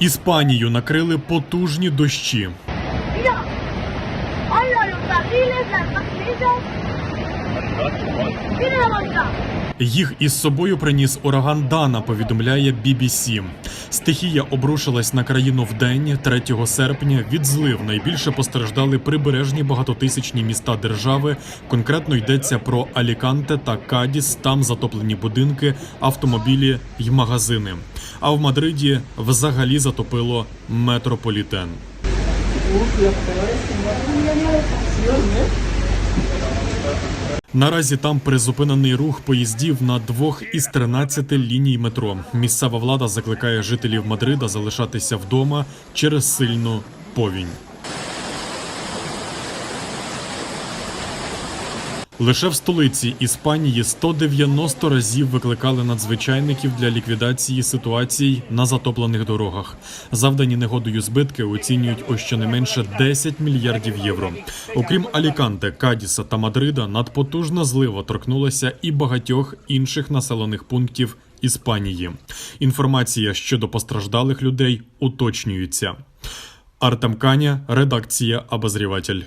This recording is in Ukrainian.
Іспанію накрили потужні дощі. Їх із собою приніс ураган Дана, повідомляє BBC. Стихія обрушилась на країну вдень 3 серпня. Від злив найбільше постраждали прибережні багатотисячні міста держави. Конкретно йдеться про Аліканте та Кадіс. Там затоплені будинки, автомобілі й магазини. А в Мадриді взагалі затопило метрополітен. Наразі там призупинений рух поїздів на двох із 13 ліній метро. Місцева влада закликає жителів Мадрида залишатися вдома через сильну повінь. Лише в столиці Іспанії 190 разів викликали надзвичайників для ліквідації ситуацій на затоплених дорогах. Завдані негодою збитки оцінюють у щонайменше 10 мільярдів євро. Окрім Аліканте, Кадіса та Мадрида, надпотужна злива торкнулася і багатьох інших населених пунктів Іспанії. Інформація щодо постраждалих людей уточнюється. Артем Каня, редакція Обозріватель.